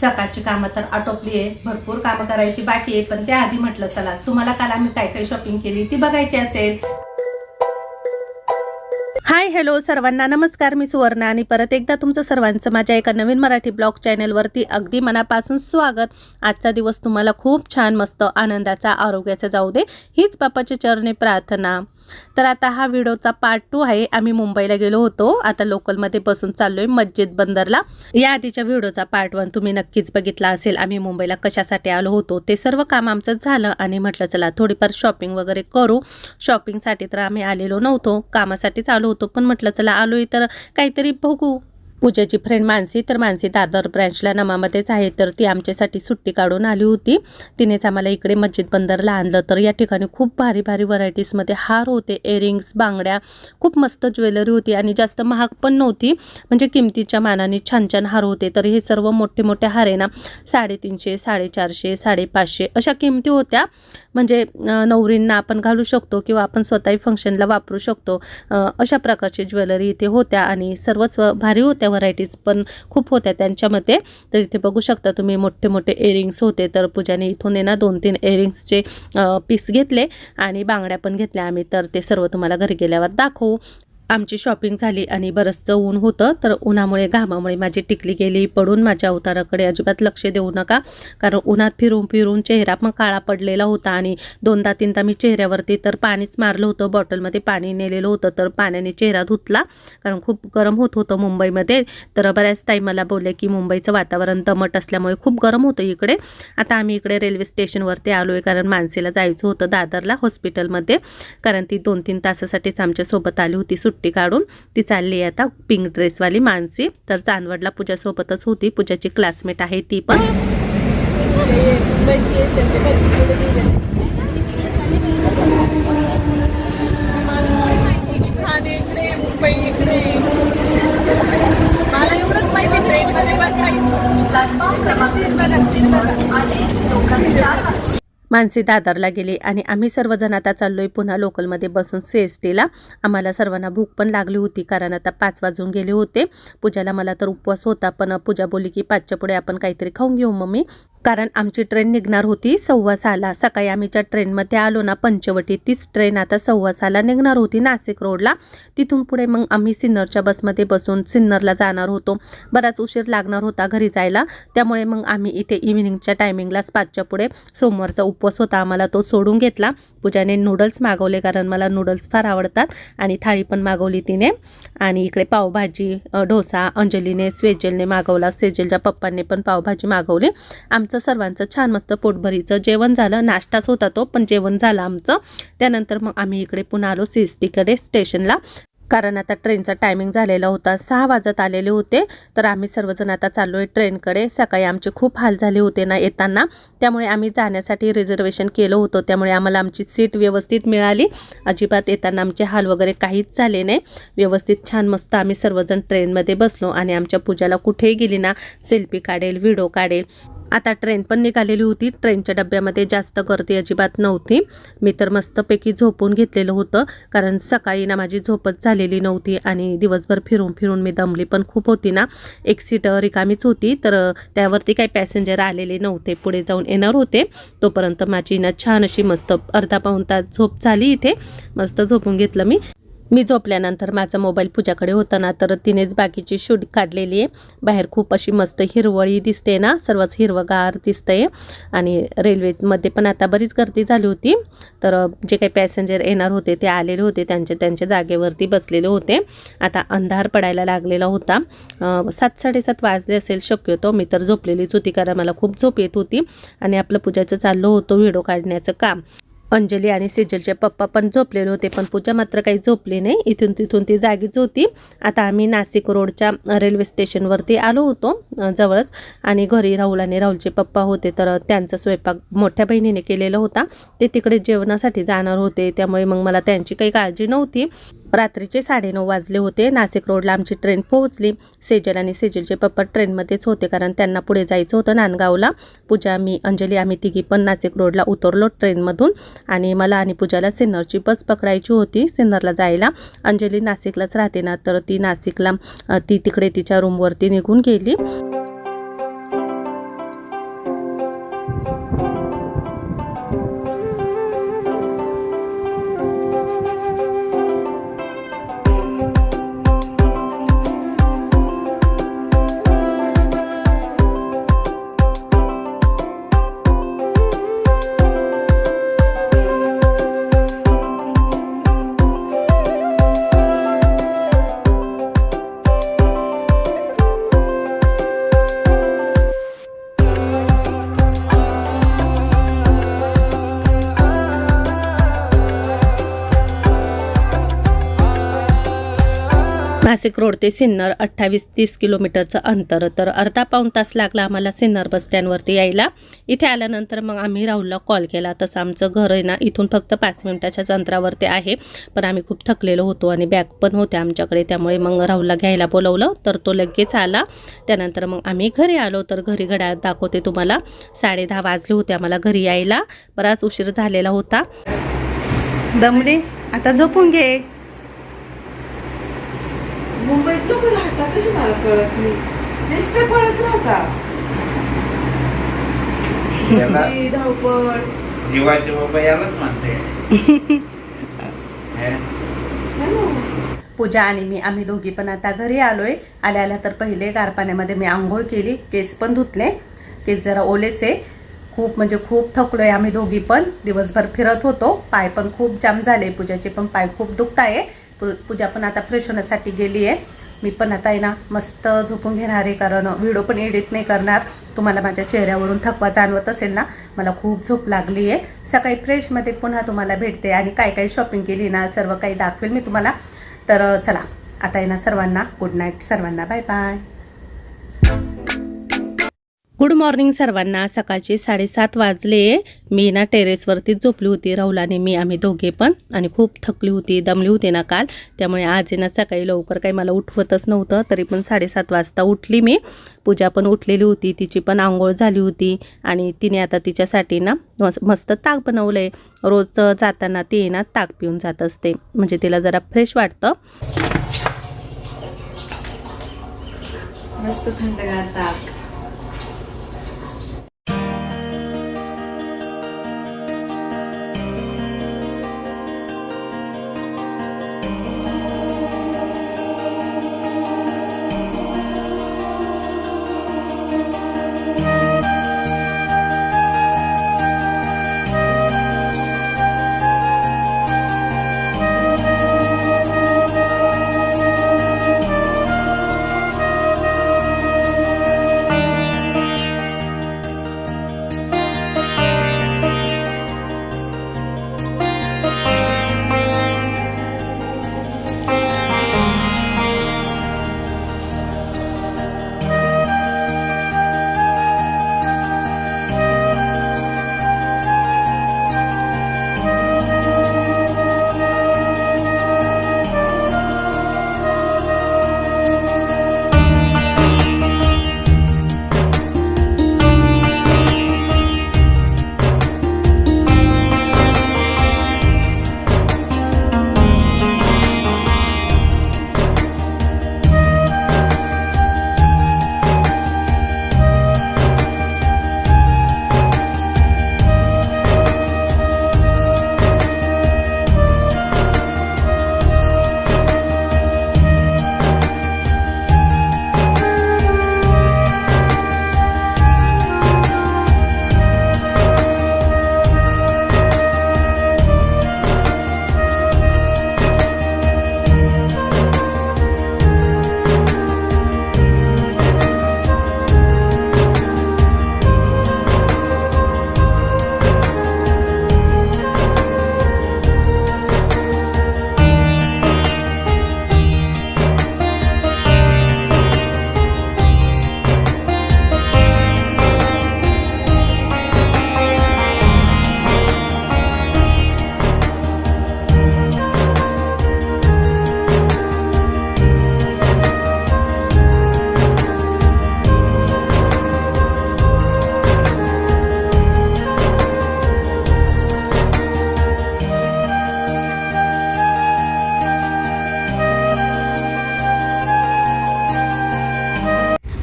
सकाळची कामं तर आटोपली आहे भरपूर कामं करायची बाकी आहे पण त्याआधी म्हटलं चला तुम्हाला काल आम्ही काय काय शॉपिंग केली ती बघायची असेल. हाय हॅलो सर्वांना. नमस्कार मी सुवर्णा आणि परत एकदा तुमचं सर्वांचं माझ्या एका नवीन मराठी ब्लॉग चॅनलवरती अगदी मनापासून स्वागत. आजचा दिवस तुम्हाला खूप छान मस्त आनंदाचा आरोग्याचा जाऊ दे. हीच बापाच्या चरणी प्रार्थना. तर आता हा व्हिडिओचा पार्ट टू आहे. आम्ही मुंबईला गेलो होतो. आता लोकलमध्ये बसून चाललोय मस्जिद बंदरला. या आधीच्या व्हिडिओचा पार्ट वन तुम्ही नक्कीच बघितला असेल. आम्ही मुंबईला कशासाठी आलो होतो ते सर्व काम आमचं झालं आणि म्हटलं चला थोडीफार शॉपिंग वगैरे करू. शॉपिंगसाठी तर आम्ही आलेलो नव्हतो. कामासाठीच आलो होतो. पण म्हटलं चला आलोय तर काहीतरी बघू. पूजाची फ्रेंड मानसी तर मानसी दादर ब्रँचला नमामध्येच आहे. तर ती आमच्यासाठी सुट्टी काढून आली होती. तिनेच आम्हाला इकडे मस्जिद बंदरला आणलं. तर या ठिकाणी खूप भारी भारी व्हरायटीजमध्ये हार होते एअरिंग्स बांगड्या खूप मस्त ज्वेलरी होती आणि जास्त महाग पण नव्हती. म्हणजे किमतीच्या मानाने छान छान हार होते. तर हे सर्व मोठे मोठे हार आहे ना साडेतीनशे साडेचारशे साडेपाचशे अशा किमती होत्या. म्हणजे नवरींना आपण घालू शकतो किंवा आपण स्वतःही फंक्शनला वापरू शकतो. अशा प्रकारची ज्वेलरी इथे होत्या आणि सर्वच व- भारी होत्या व्हरायटीज पण खूप होत्या त्यांच्यामध्ये तर इथे बघू शकता तुम्ही मोठे मोठे एअरिंग्स होते. तर पूजाने इथून आहे ना दोन तीन एअरिंग्सचे पीस घेतले आणि बांगड्या पण घेतल्या आम्ही. तर ते सर्व तुम्हाला घरी गेल्यावर दाखवू. आमची शॉपिंग झाली आणि बरंचसं ऊन होतं तर उन्हामुळे घामामुळे माझी टिकली गेली पडून माझ्या अवताराकडे अजिबात लक्ष देऊ नका. कारण उन्हात फिरून फिरून चेहरा पण काळा पडलेला होता आणि दोनदा तीनदा मी चेहऱ्यावरती तर पाणीच मारलं होतं बॉटलमध्ये पाणी नेलेलं होतं तर पाण्याने चेहरा धुतला. कारण खूप गरम होत होतं मुंबईमध्ये. तर बऱ्याच ताई मला बोलले की मुंबईचं वातावरण दमट असल्यामुळे खूप गरम होतं इकडे. आता आम्ही इकडे रेल्वे स्टेशनवरती आलो आहे कारण मानसीला जायचं होतं दादरला हॉस्पिटलमध्ये. कारण ती दोन तीन तासासाठीच आमच्यासोबत आली होती सुट्टी काढून ती चालली आहे आता पिंक ड्रेसवाली मानसी तर चांदवडला पूजासोबतच होती. पूजाची क्लासमेट आहे ती पण. मुंबई इकडे मला एवढंच माहिती ट्रेनमध्ये बसायचं मानसी दादरला गेली आणि आम्ही सर्वजण आता चाललोय पुन्हा लोकलमध्ये बसून सी एस टीला. आम्हाला सर्वांना भूक पण लागली होती कारण आता पाच वाजून गेले होते. पूजाला मला तर उपवास होता पण पूजा बोलली की पाचच्या पुढे आपण काहीतरी खाऊन घेऊ मम्मी. कारण आमची ट्रेन निघणार होती सव्वा सहाला. सकाळी आम्ही ज्या ट्रेनमध्ये आलो ना पंचवटी तीच ट्रेन आता सव्वा सहाला निघणार होती नाशिक रोडला. तिथून पुढे मग आम्ही सिन्नरच्या बसमध्ये बसून सिन्नरला जाणार होतो. बराच उशीर लागणार होता घरी जायला. त्यामुळे मग आम्ही इथे इव्हिनिंगच्या टायमिंगलाच पाचच्या पुढे सोमवारचा उपवास होता. आम्हाला तो सोडून घेतला. पूजाने नूडल्स मागवले कारण मला नूडल्स फार आवडतात आणि थाळी पण मागवली तिने. आणि इकडे पावभाजी डोसा अंजलीने स्वेजलने मागवला. सेजलच्या पप्पांनी पण पावभाजी मागवली. आमचं सर्वांचं छान मस्त पोटभरीचं जेवण झालं. नाश्ताच होता तो पण जेवण झालं आमचं. त्यानंतर मग आम्ही इकडे पुन्हा आलो सी एस टीकडे स्टेशनला. कारण आता ट्रेनचा टायमिंग झालेला होता. सहा वाजत आलेले होते. तर आम्ही सर्वजण आता चाललो आहे ट्रेनकडे. सकाळी आमचे खूप हाल झाले होते ना येताना. त्यामुळे आम्ही जाण्यासाठी रिझर्वेशन केलं होतं. त्यामुळे आम्हाला आमची सीट व्यवस्थित मिळाली. अजिबात येताना आमचे हाल वगैरे काहीच झाले नाही. व्यवस्थित छान मस्त आम्ही सर्वजण ट्रेनमध्ये बसलो आणि आमच्या पूजाला कुठेही गेली ना. सेल्फी काढेल व्हिडिओ काढेल. आता ट्रेन पण निघालेली होती. ट्रेनच्या डब्यामध्ये जास्त गर्दी अजिबात नव्हती. मी तर मस्तपैकी झोपून घेतलेलं होतं कारण सकाळी ना माझी झोपच झालेली नव्हती आणि दिवसभर फिरून फिरून मी दमली पण खूप होती ना. एक सीट रिकामीच होती तर त्यावरती काही पॅसेंजर आलेले नव्हते. पुढे जाऊन येणार होते. तोपर्यंत माझी ना छान अशी मस्त अर्धा पाऊण तास झोप झाली इथे. मस्त झोपून घेतलं मी. मी झोपल्यानंतर माझा मोबाईल पूजाकडे होता ना तर तिनेच बाकीची शूट काढलेली आहे. बाहेर खूप अशी मस्त हिरवळी दिसते ना सर्वच हिरवगार दिसतंय. आणि रेल्वेमध्ये पण आता बरीच गर्दी झाली होती. तर जे काही पॅसेंजर येणार होते ते आलेले होते. त्यांच्या त्यांच्या जागेवरती बसलेले होते. आता अंधार पडायला लागलेला होता. सात साडेसात वाजले असेल शक्यतो. मी तर झोपलेलीच होती कारण मला खूप झोप येत होती. आणि आपलं पूजाचं चाललो होतो व्हिडिओ काढण्याचं काम. अंजली आणि सेजलचे पप्पा पण झोपलेले होते पण पूजा मात्र काही झोपली नाही. इथून तिथून ती जागीच होती. आता आम्ही नाशिक रोडच्या रेल्वे स्टेशनवरती आलो होतो जवळच. आणि घरी राहुल आणि राहुलचे पप्पा होते तर त्यांचा स्वयंपाक मोठ्या बहिणीने केलेला होता. ते तिकडे जेवणासाठी जाणार होते त्यामुळे मग मला त्यांची काही काळजी नव्हती. रात्रीचे साडेनऊ वाजले होते. नाशिक रोडला आमची ट्रेन पोहोचली. सेजल आणि सेजलचे पप्पा ट्रेनमध्येच होते कारण त्यांना पुढे जायचं होतं नांदगावला. पूजा मी अंजली आम्ही तिघी पण नाशिक रोडला उतरलो ट्रेनमधून आणि मला आणि पूजाला सिन्नरची बस पकडायची होती सिन्नरला जायला. अंजली नाशिकलाच राहते ना तर ती नाशिकला ती तिकडे तिच्या रूमवरती निघून गेली. नाशिक रोड ते सिन्नर अठ्ठावीस तीस किलोमीटरचं अंतर. तर अर्धा पाऊण तास लागला आम्हाला सिन्नर बस स्टँडवरती यायला. इथे आल्यानंतर मग आम्ही राहुलला कॉल केला. तसं आमचं घर आहे ना इथून फक्त पाच मिनिटाच्याच अंतरावरती आहे. पण आम्ही खूप थकलेलो होतो आणि बॅग पण होते आमच्याकडे. त्यामुळे मग राहुलला घ्यायला बोलवलं. तर तो लगेच आला. त्यानंतर मग आम्ही घरी आलो. तर घरी घड्याळ दाखवते तुम्हाला. साडे दहा वाजले होते आम्हाला घरी यायला. बराच उशीर झालेला होता. दमली? आता झोपून घे. मुंबईत लोक राहतात कशी मला कळत नाही. नुसते पळत राहता. याला ही धावपळ. जीवाचे बाबा यालाच म्हणते. हे? है ना? पूजा आणि मी आम्ही दोघी पण आता घरी आलोय. आल्या आल्या तर पहिले गार पाण्यामध्ये मी आंघोळ केली केस पण धुतले. केस जरा ओलेचे खूप म्हणजे खूप थकलोय आम्ही दोघी पण. दिवसभर फिरत होतो. पाय पण खूप जाम झाले. पूजाचे पण पाय खूप दुखत आहे पूजा पण आता फ्रेश होण्यासाठी गेली आहे. मी पण आता आहे ना मस्त झोपून घेणार आहे कारण व्हिडिओ पण एडिट नाही करणार. तुम्हाला माझ्या चेहऱ्यावरून थकवा जाणवत असेल ना मला खूप झोप लागली आहे. सकाळी फ्रेशमध्ये पुन्हा तुम्हाला भेटते आणि काय काय शॉपिंग केली ना सर्व काही दाखवेल मी तुम्हाला. तर चला आता आहे ना सर्वांना गुड नाईट सर्वांना बाय बाय गुड मॉर्निंग सर्वांना. सकाळचे साडेसात वाजले. मी ना टेरेसवरती झोपली होती. राहुलाने मी आम्ही दोघे पण. आणि खूप थकली होती दमली होती ना काल. त्यामुळे आज ना सकाळी लवकर काही मला उठवतच नव्हतं. तरी पण साडेसात वाजता उठली मी. पूजा पण उठलेली होती. तिची पण आंघोळ झाली होती. आणि तिने आता तिच्यासाठी ना मस्त ताक बनवलं आहे रोज जाताना ती ना ताक पिऊन जात असते. म्हणजे तिला जरा फ्रेश वाटतं. मस्त थंडगार ताक.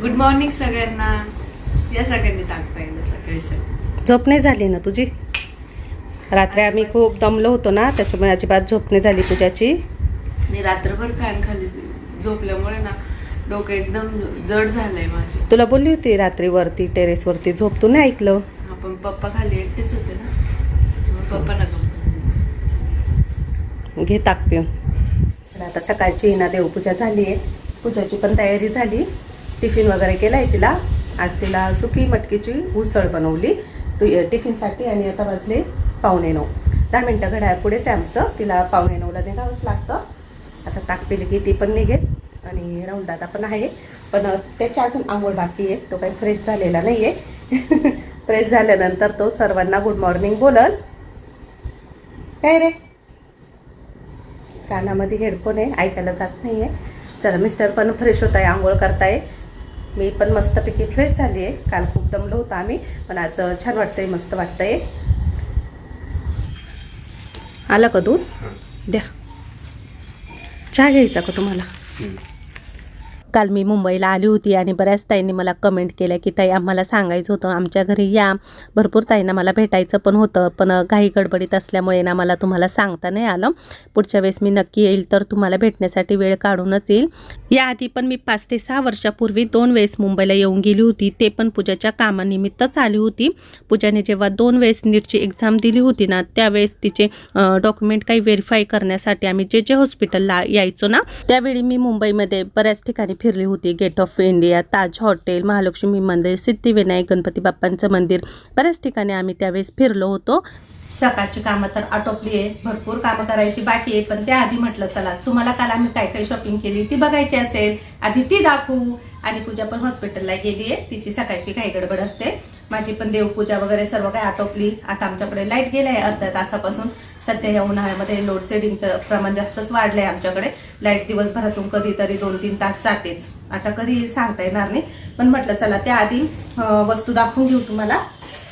गुड मॉर्निंग सगळ्यांना. या सगळ्यांनी ताक पाहिलं सकाळी सकाळी झोप नाही झाली ना तुझी? रात्री आम्ही खूप दमलो होतो ना त्याच्यामुळे अजिबात झोप नाही झाली पूजाची मी रात्रभर फॅन खाली झोपल्यामुळे ना डोकं एकदम जड झालंय माझं. तुला बोलली होती रात्री वरती टेरेसवरती झोप तू नाही ऐकलं? आपण पप्पा खाली एकटेच होते ना. पप्पा नका घे ताक पिऊन. आता सकाळची ना देवपूजा झाली आहे पूजाची पण तयारी झाली. टिफिन वगैरे केलाय तिला. आज तिला सुकी मटकीची उसळ बनवली. टिफिनसाठी आणि आता वाजले पावणे नऊ. दहा मिनटं घड्याळ पुढेच आहे आमचं. तिला पावणे नऊला निघावंच लागतं. आता ताक पिली की ती पण निघेल आणि राहुल दादा पण आहे. पण त्याच्या अजून आंघोळ बाकी आहे. तो काही फ्रेश झालेला नाही आहे फ्रेश झाल्यानंतर तो सर्वांना गुड मॉर्निंग बोलल. काय रे? कानामध्ये हेडफोन आहे. ऐकायला जात नाही आहे चला मिस्टर पण फ्रेश होत आहे आंघोळ करताय. मी पण मस्तपैकी फ्रेश झाली आहे काल खूप दमलो होतो आम्ही पण आज छान वाटतंय मस्त वाटतंय. आलं का दूध? द्या. चहा घ्यायचा का तुम्हाला? काल मी मुंबईला आली होती आणि बऱ्याच ताईंनी मला कमेंट केल्या की ताई आम्हाला सांगायचं होतं आमच्या घरी या. भरपूर ताईंना मला भेटायचं पण होतं पण घाई गडबडीत असल्यामुळे ना मला तुम्हाला सांगता नाही आलं. पुढच्या वेळेस मी नक्की येईल तर तुम्हाला भेटण्यासाठी वेळ काढूनच येईल. याआधी पण मी पाच ते सहा वर्षापूर्वी दोन वेळेस मुंबईला येऊन गेली होती. ते पण पूजाच्या कामानिमित्तच आली होती. पूजाने जेव्हा दोन वेळेस नीटची एक्झाम दिली होती ना त्यावेळेस तिचे डॉक्युमेंट काही व्हेरीफाय करण्यासाठी आम्ही जे जे हॉस्पिटलला यायचो ना त्यावेळी मी मुंबईमध्ये बऱ्याच ठिकाणी फिरली होती. Gate of India Taj hotel Mahalakshmi मंदिर सिद्धिविनायक गणपती बाप्पांचं मंदिर बऱ्याच ठिकाणी आम्ही त्यावेळेस फिरलो होतो. सकाळची कामं तर आटोपली आहे. भरपूर कामं करायची बाकी आहे. पण त्याआधी म्हटलं चला तुम्हाला काल आम्ही काय काय शॉपिंग केली ती बघायची असेल आधी ती दाखवू. आणि पूजा पण हॉस्पिटलला गेली आहे. तिची सकाळची काही गडबड असते. माझी पण देवपूजा वगैरे सर्व काही आटोपली. आता आमच्याकडे लाइट गेलाय अर्ध्या तासापासून. सध्या या उन्हाळ्यामध्ये लोडशेडिंगचं प्रमाण जास्तच वाढलंय आमच्याकडे. लाइट दिवसभरातून कधीतरी दोन तीन तास जातेच. आता कधी सांगता येणार नाही. पण म्हटलं चला त्याआधी वस्तू दाखवून घेऊ तुम्हाला.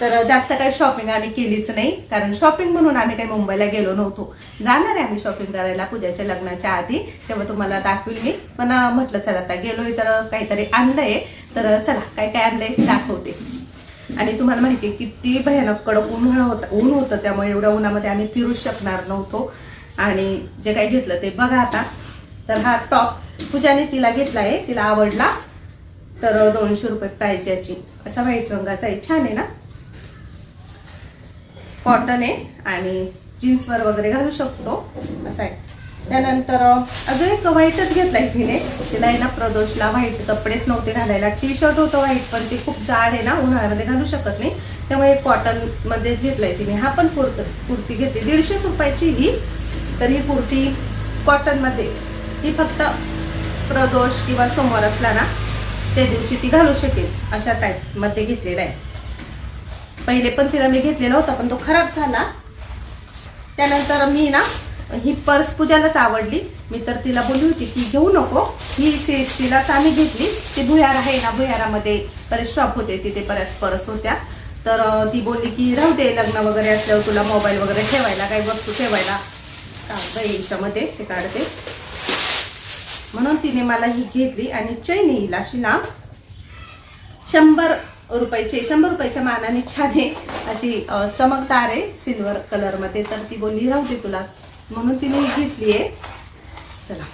तर जास्त काही शॉपिंग आम्ही केलीच नाही. कारण शॉपिंग म्हणून आम्ही काही मुंबईला गेलो नव्हतो. जाणार आहे आम्ही शॉपिंग करायला पूजाच्या लग्नाच्या आधी. तेव्हा तुम्हाला दाखवेल मी. पण म्हटलं चला आता गेलोय तर काहीतरी आणलंय. तर चला काय काय आणलंय दाखवते. आणि तुम्हाला माहिती आहे किती भयानक कडक ऊन होतं ऊन होतं त्यामुळे एवढ्या उन्हामध्ये आम्ही फिरूच शकणार नव्हतो. आणि जे काही घेतलं ते बघा आता. तर हा टॉप पूजाने तिला घेतला आहे तिला आवडला. तर दोनशे रुपये प्राईज याची. असा व्हाईट रंगाचा आहे. छान आहे ना? कॉटन आहे. आणि जीन्सवर वगैरे घालू शकतो. असं आहे. त्यानंतर अजून एक व्हाईटच घेतलाय तिने. तिला आहे ना प्रदोषला व्हाईट कपडेच नव्हते घालायला. टी शर्ट होतं व्हाईट पण ते खूप जाड आहे ना उन्हाळ्यामध्ये घालू शकत नाही. त्यामुळे कॉटन मध्येच घेतलाय तिने. हा पण कुर्त कुर्ती घेतली. दीडशे रुपयाची ही. तर ही कुर्ती कॉटनमध्ये. ही फक्त प्रदोष किंवा सोमवार असला ना त्या दिवशी ती घालू शकेल. अशा टाईपमध्ये घेतलेला आहे. पहिले पण तिला मी घेतलेला होता पण तो खराब झाला. त्यानंतर मी ना ही पर्स पूजालाच आवडली. मी तर तिला बोलली होती की घेऊ नको. ही ती तिलाच आम्ही घेतली. ती भुयार आहे ना भुयारामध्ये बरेच शॉप होते. तिथे बऱ्याच पर्स होत्या. तर ती बोलली की राहू दे लग्न वगैरे असल्यावर तुला मोबाईल वगैरे ठेवायला काही वस्तू ठेवायला. कागद आहे ते काढते. म्हणून तिने मला ही घेतली आणि चैन येईल अशी ना शंभर रुपयाचे शंभर रुपयाच्या मानाने छान आहे. अशी चमकदार आहे सिल्वर कलरमध्ये तर ती बोलली राहू दे तुला. म्हणून तिने घेतली आहे चला.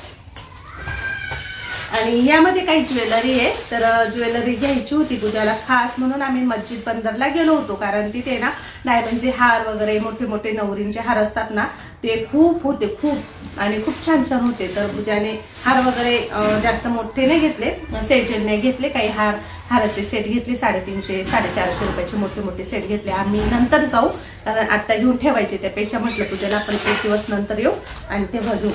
आणि यामध्ये काही ज्वेलरी आहे. तर ज्वेलरी घ्यायची होती पूजाला खास म्हणून आम्ही मस्जिद बंदरला गेलो होतो. कारण तिथे ना डायमंडचे हार वगैरे मोठे मोठे नवरींचे हार असतात ना ते खूप होते खूप. आणि खूप छान छान होते. तर पूजाने हार वगैरे जास्त मोठे नाही घेतले. सेट नाही घेतले काही हार हाराचे सेट घेतले. साडेतीनशे साडेचारशे रुपयाचे मोठे मोठे सेट घेतले. आम्ही नंतर जाऊ. कारण आत्ता घेऊन ठेवायचे त्यापेक्षा म्हटलं पूजेला आपण एक दिवस नंतर येऊ. आणि तेव्हा घेऊ.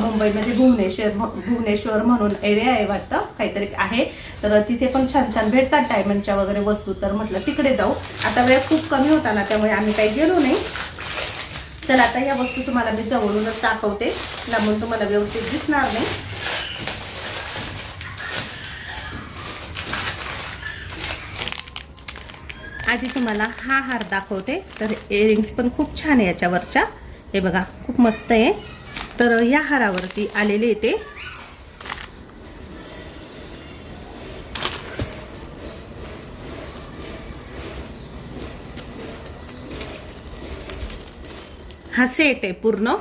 मुंबईमध्ये भुवनेश्वर भुवनेश्वर म्हणून एरिया आहे वाटतं. काहीतरी आहे. तर तिथे पण छान छान भेटतात डायमंडच्या वगैरे वस्तू. तर म्हटलं तिकडे जाऊ. आता वेळ खूप कमी होता ना त्यामुळे आम्ही काही गेलो नाही. चला आता या वस्तू तुम्हाला मी जवळूनच दाखवते. लांबून तुम्हाला व्यवस्थित दिसणार नाही. आधी तुम्हाला हा हार दाखवते. तर इयरिंग्स पण खूप छान आहे याच्यावरच्या. हे बघा खूप मस्त आहे. तर या हारावरती आलेले येते हा सेट आहे पूर्ण.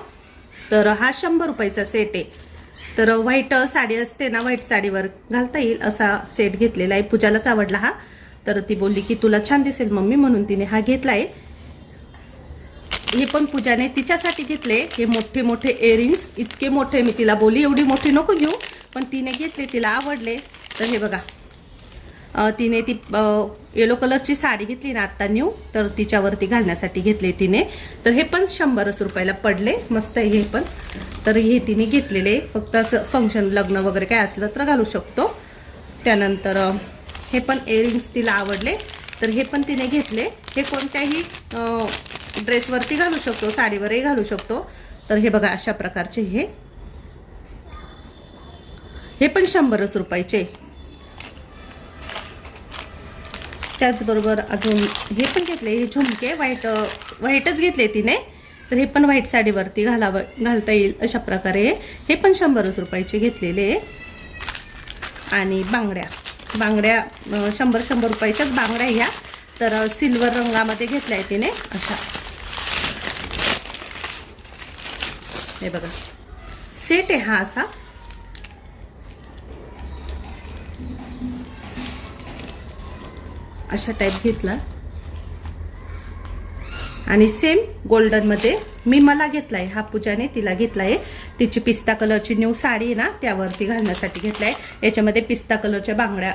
तर हा शंभर रुपयाचा सेट आहे. तर व्हाईट साडी असते ना व्हाईट साडीवर घालता येईल असा सेट घेतलेला आहे. पूजालाच आवडला हा. तर ती बोलली की तुला छान दिसेल मम्मी म्हणून तिने हा घेतला आहे. हे पण पूजाने तिच्यासाठी घेतले. हे मोठे मोठे इयरिंग्स इतके मोठे मी तिला बोली एवढी मोठी नको घेऊ. पण तिने घेतले तिला आवडले. तर हे बघा. तिने ती येलो कलरची साडी घेतली ना आत्ता न्यू तर तिच्यावरती घालण्यासाठी घेतले तिने. तर हे पण शंभरच रुपयाला पडले. मस्त आहे हे पण. तर हे तिने घेतलेले. फक्त असं फंक्शन लग्न वगैरे काय असलं तर घालू शकतो. त्यानंतर हे पण इयरिंग्स तिला आवडले. तर हे पण तिने घेतले. हे कोणत्याही ड्रेसवरती घालू शकतो साडीवरही घालू शकतो. तर हे बघा अशा प्रकारचे हे. हे पण शंभरच रुपयाचे. त्याचबरोबर अजून हे पण घेतले हे झुमके व्हाईट व्हाईटच घेतले तिने. तर हे पण व्हाईट साडीवरती घालावं घालता येईल अशा प्रकारे. हे पण शंभरच रुपयाचे घेतलेले. आहे. आणि बांगड्या. बांगड्या शंभर शंभर रुपयाच्याच बांगड्या ह्या. तर सिल्वर रंगामध्ये घेतल्या आहे तिने अशा. हे बघा. सेट आहे हा असा. अशा टाईप घेतला. आणि सेम गोल्डनमध्ये मी मला घेतला आहे हा पूजाने तिला घेतला आहे तिची पिस्ता कलरची न्यू साडी आहे ना त्यावरती घालण्यासाठी घेतला आहे याच्यामध्ये पिस्ता कलरच्या बांगड्या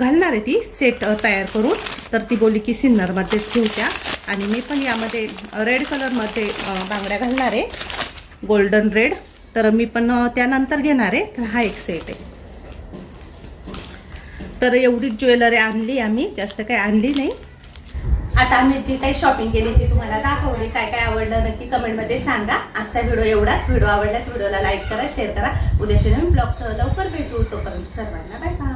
घालणार आहे ती सेट तयार करून. तर ती बोलली की सिन्नरमध्येच घेऊ त्या. आणि मी पण यामध्ये रेड कलरमध्ये बांगड्या घालणार आहे. गोल्डन रेड तर मी पण त्यानंतर घेणार आहे. तर हा एक सेट आहे. तर एवढीच ज्वेलरी आणली आम्ही जास्त काही आणली नाही. आता आम्ही जी काही शॉपिंग केली ती तुम्हाला दाखवली काय काय आवडलं नक्की कमेंटमध्ये सांगा. आजचा व्हिडिओ एवढाच. व्हिडिओ आवडल्यास व्हिडिओला लाईक करा शेअर करा. उद्याच्या नवीन ब्लॉगसह लवकर भेटू. तोपर्यंत सर्वांना बाय बाय